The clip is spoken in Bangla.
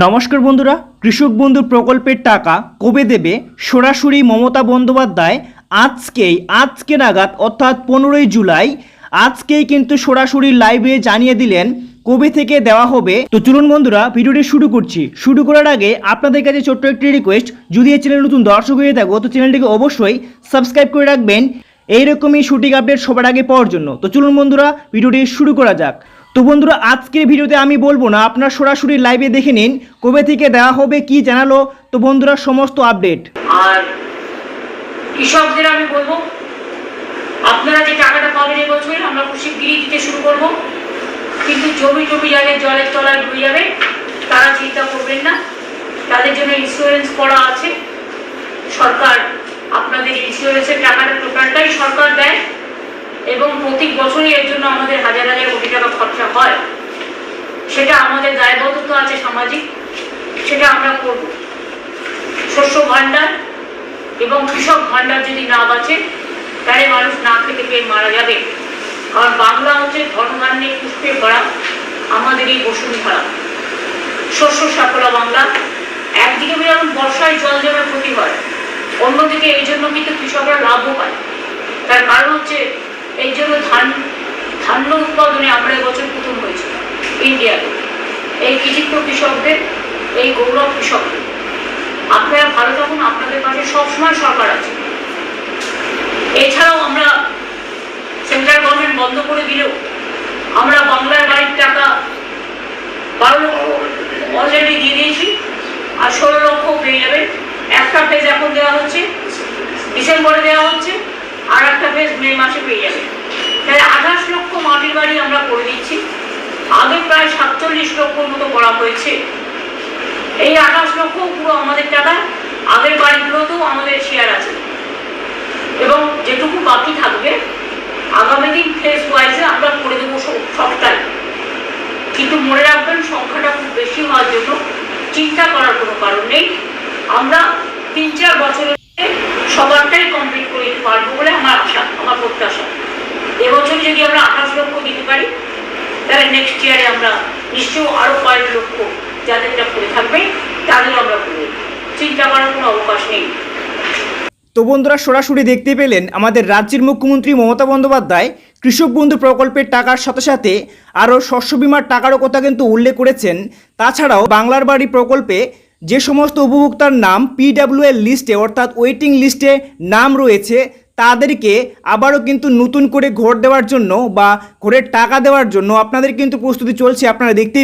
নমস্কার বন্ধুরা, কৃষক বন্ধু প্রকল্পের টাকা কবে দেবে? সরাসরি মমতা বন্দ্যোপাধ্যায়, আজকেই, আজকে নাগাদ, অর্থাৎ পনেরোই জুলাই, আজকেই কিন্তু সরাসরি লাইভে জানিয়ে দিলেন কবে থেকে দেওয়া হবে। তো চলুন বন্ধুরা, ভিডিওটি শুরু করছি। শুরু করার আগে আপনাদের কাছে ছোট্ট একটি রিকোয়েস্ট যদি এই চ্যানেল নতুন দর্শক হয়ে থাকো, তো চ্যানেলটিকে অবশ্যই সাবস্ক্রাইব করে রাখবেন। এইরকমই শুটিং আপডেট সবার আগে পাওয়ার জন্য। তো চলুন বন্ধুরা, ভিডিওটি শুরু করা যাক। তো বন্ধুরা, আজকের ভিডিওতে আমি বলব না, আপনারা সরাসরি লাইভে দেখে নিন, কবে থেকে দেওয়া হবে, কি জানালো, তো বন্ধুরা সমস্ত আপডেট আর কৃষকদের আমি বলব, আপনারা যে টাকাটা পাবেন এবছর আমরা খুব শিগগিরই দিতে শুরু করব। কিন্তু জমি জমি যাদের জলের তলায় ডুবে যাবে, তারা চিন্তা করবেন না, তাদের জন্য ইন্স্যুরেন্স করা আছে। সরকার আপনাদের ইন্স্যুরেন্সের টাকাটা টোটালটাই সরকার দেয়, এবং প্রতি বছরই এর জন্য আমাদের হাজার হাজার খরচা হয়। সেটা আমাদের দায়বদ্ধতা আছে সামাজিক, সেটা আমরা করব। শস্য ভাণ্ডার এবং কৃষক ভাণ্ডার যদি না বাঁচে, তাহলে মানুষ না খেতে পেয়ে মারা যাবে। কারণ বাংলা হচ্ছে ধর্মান্নে পুষ্পে ভরা আমাদের এই বসুন্ধরা শস্য সাফলা বাংলা, একদিকে যেমন বর্ষায় জল জমে ক্ষতি হয়, অন্যদিকে এই জন্য কিন্তু কৃষকরা লাভও পায়। তার কারণ হচ্ছে উৎপাদনে আমরা এবছর প্রথম হয়েছি ইন্ডিয়াতে। এই কৃষিত্ব কৃষকদের, এই গৌরব কৃষকদের। আপনারা ভালো থাকুন, আপনাদের কাছে সবসময় সরকার আছে। এছাড়াও আমরা সেন্ট্রাল গভর্নমেন্ট বন্ধ করে দিলেও আমরা বাংলার বাড়ির টাকা বারো লক্ষ অলরেডি দিয়ে দিয়েছি আর ষোলো লক্ষ পেয়ে যাবেন। একটা ফেজ এখন দেওয়া হচ্ছে, ডিসেম্বরে দেওয়া হচ্ছে, আর একটা ফেজ মে মাসে পেয়ে যাবেন। তাহলে আঠাশ লক্ষ মাটির বাড়ি আমরা করে দিচ্ছি। আগে প্রায় সাতচল্লিশ লক্ষর মতো করা হয়েছে। এই আঠাশ লক্ষ পুরো আমাদের টাকা আগের বাড়িগুলোতেও আমাদের শেয়ার আছে। এবং যেটুকু বাকি থাকবে, আগামী দিন ফেস ওয়াইজে আমরা করে দেবো সব- সবটাই। কিন্তু মনে রাখবেন, সংখ্যাটা খুব বেশি হওয়ার জন্য চিন্তা করার কোনো কারণ নেই। আমরা তিন চার বছরের মধ্যে সবারটাই কমপ্লিট করে দিতে পারব বলে আমার আশা আমার প্রত্যাশা এবছর যদি আমরা আঠাশ লক্ষ দিতে পারি, তাহলে নেক্সট ইয়ারে আমরা নিশ্চয়ই আরও কয়েক লক্ষ যাদেরটা করে থাকবে তাদেরও আমরা করব চিন্তা করার কোনো অবকাশ নেই। তো বন্ধুরা, সরাসরি দেখতে পেলেন আমাদের রাজ্যের মুখ্যমন্ত্রী মমতা বন্দ্যোপাধ্যায় কৃষক বন্ধু প্রকল্পের টাকার সাথে সাথে আরও শস্য বিমার টাকারও কথা কিন্তু উল্লেখ করেছেন। তাছাড়াও বাংলার বাড়ি প্রকল্পে যে সমস্ত উপভোক্তার নাম পিডাব্লিউএল লিস্টে অর্থাৎ ওয়েটিং লিস্টে নাম রয়েছে তাদেরকে আবারও কিন্তু নতুন করে ঘর দেওয়ার জন্য বা ঘরের টাকা দেওয়ার জন্য আপনাদের কিন্তু প্রস্তুতি চলছে, আপনারা দেখতেই